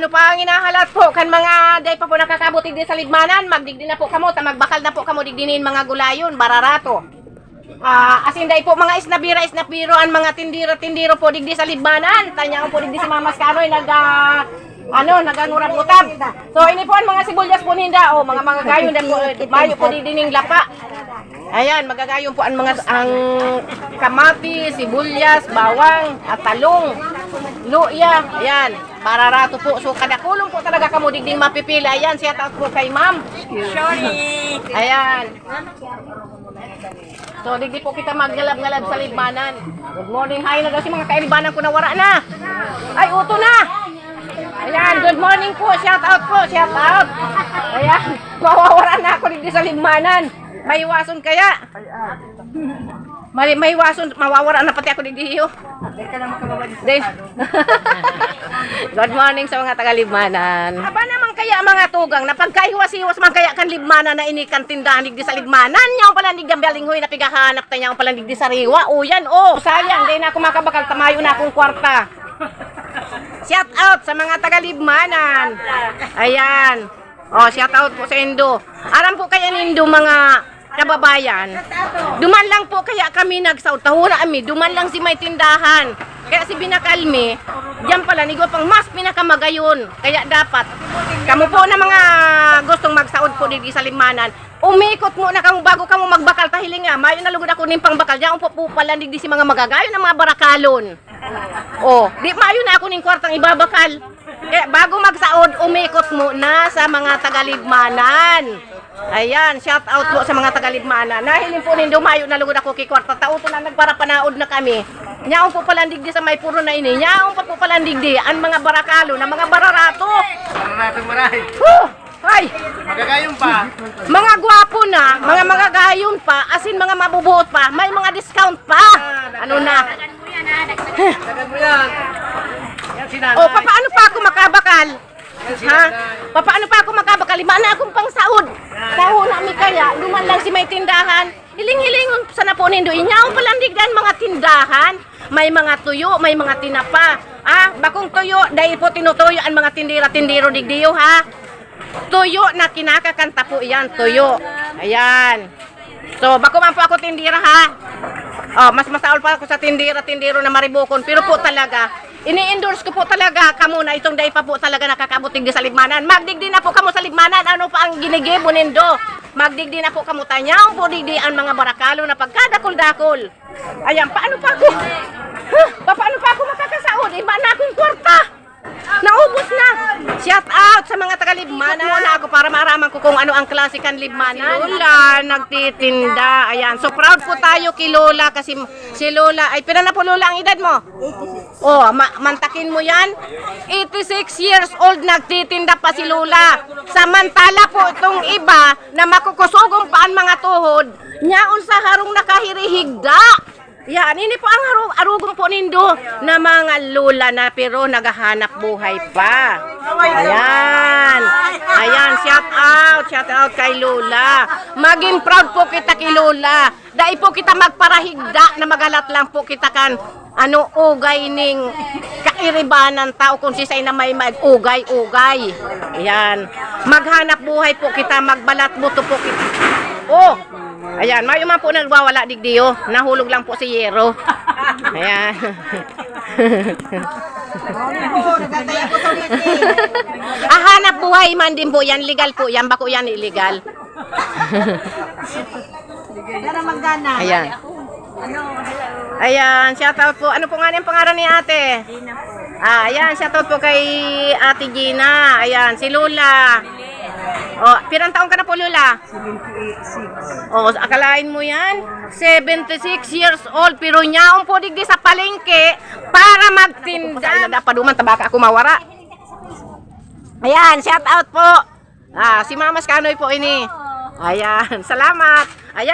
ano pa ang inahalat po kan mga day pa po nakakabuti din sa libmanan, magdigdi na po kamo, ta magbakal na po kamo digdinin mga gulayon, bararato. Ah, asin day po mga isnabira isnapiro ang mga tindira tindiro po digdi sa libmanan. Tanya ko po digdi si Mama Scanoy nag ah, ano, nagangurab-utab. So ini po ang mga sibulyas po ninda, oh, mga mga gayon na po, mayo po digdi ning lapa. Ayan, magagayon po ang mga ang kamati, sibuyas, bawang, at talong, luya, ayan, bararato po. So kada kulong po talaga kamo digding mapipila. Ayan, shout out po kay ma'am. Sorry. Ayan. So, digdi po kita maggalab-galab sa libmanan. Good morning. Hi na mga kailibanan ko na wara na. Ay, uto na. Ayan, good morning po. Shout out po. Shout out. Ayan, mawawara na ako digdi sa libmanan. May iwason kaya? May, may iwason, mawawara na pati ako iyo. Din. Good morning sa mga taga-Libmanan. Aba naman kaya mga tugang na pagkaiwas-iwas man kaya kan Libmanan na inikan tindahan digdi sa Libmanan. Nyaw pala digdi ang balinghoy na pigahanap ta nyaw pala digdi sa Riwa. O yan, oh. Sayang, di na ako makabakal tamayo na akong kwarta. Shout out sa mga taga-Libmanan. Ayan. Oh, shout out po sa Indo. Aram po kaya nindo mga kababayan. Duman lang po kaya kami nagsaut. Tahura kami, duman lang si may tindahan. Kaya si Binakalmi, diyan pala, nigo pang mas pinakamagayon. Kaya dapat, kamo po na mga gustong magsaud po dito sa limanan, umikot mo na kamo bago kamo magbakal tahiling nga. Mayo na lugod ako ning pangbakal. Diyan po po pala digdi si mga magagayon ng mga barakalon. Oh, di mayo na ako ning kwartang ibabakal. Kaya bago magsaod, umikot mo na sa mga tagalibmanan. Ayan, shout out po sa mga tagalibmanan. Nahilin po nindo mayo na lugod ako kay kwarta. Tauto na nagparapanaod na kami. Nyaong po palang digdi sa may puro na ini. Nyaong pa po palang digdi ang mga barakalo na mga bararato. Maratong maray. Huh! Ay! Magagayong pa. Mga gwapo na, mga magagayon pa, asin mga mabubuot pa, may mga discount pa. Ano na? Dagan mo yan. Yan si nanay. O, paano pa ako makabakal? Yan Ha? Paano pa ako makabakal? Lima na akong pang saod. Taho namin kaya, duman lang si may tindahan. Hiling-hilingon sa na po nindo. Inyaw palandigdan mga tindahan. May mga tuyo, may mga tinapa. Ah, bakong tuyo, dahil po tinutuyo ang mga tindira-tindiro digdiyo ha. Tuyo na kinakakanta po yan, tuyo. Ayan. So, bako man po ako tindira ha. Oh, mas masaol pa ako sa tindira-tindiro na maribukon. Pero po talaga, ini-endorse ko po talaga kamo na itong day pa po talaga nakakabutig di sa ligmanan. Magdigdi na po kamo sa ligmanan. Ano pa ang ginigibo nindo? Magdigdi na po kamo tanyaw po digdi ang mga barakalo na pagkadakol-dakol. Ayan, paano pa ako? Huh, pa- paano pa ako makakasaod? Iba na akong kwarta. Naubos na. Shout out sa mga taga-Libmanan. na ako para maaraman ko kung ano ang klase kan Libmanan. Lola, nagtitinda. Ayan. So proud po tayo kay Lola kasi si Lola, ay pila na po Lola ang edad mo? Oh, ma- mantakin mo yan. 86 years old nagtitinda pa si Lola. Samantala po itong iba na makukusugong pa ang mga tuhod, nyaon sa harong nakahirihigda. Yan, ini po ang haru- arugong po nindo na mga lula na pero naghahanap buhay pa. Ayan. Ayan, shout out, shout out kay Lola. Maging proud po kita kay Lola. Dahil po kita magparahigda na magalat lang po kita kan ano ugay ning kairibanan tao kung si say na may mag-ugay-ugay. Ayan. Maghanap buhay po kita, magbalat buto po kita. Oh, ayan, mayo man po nagwawala digdiyo. Nahulog lang po si Yero. Ayan. ah, hanap buhay man din po yan. Legal po yan. Bako yan illegal. Ayan. Ayan, shoutout po. Ano po nga yung pangalan ni ate? Gina po. Ah, ayan, shoutout po kay ate Gina. Ayan, si Lula. Oh, pirang taon ka na po, Lula? 76. Oh, akalain mo yan? 76 years old, pero nyaong po digdi sa palengke para magtinda. Sa paduman, tabaka ako mawara. Ayan, shout out po. Ah, si Mama Skanoy po ini. Ayan, salamat. Ayan.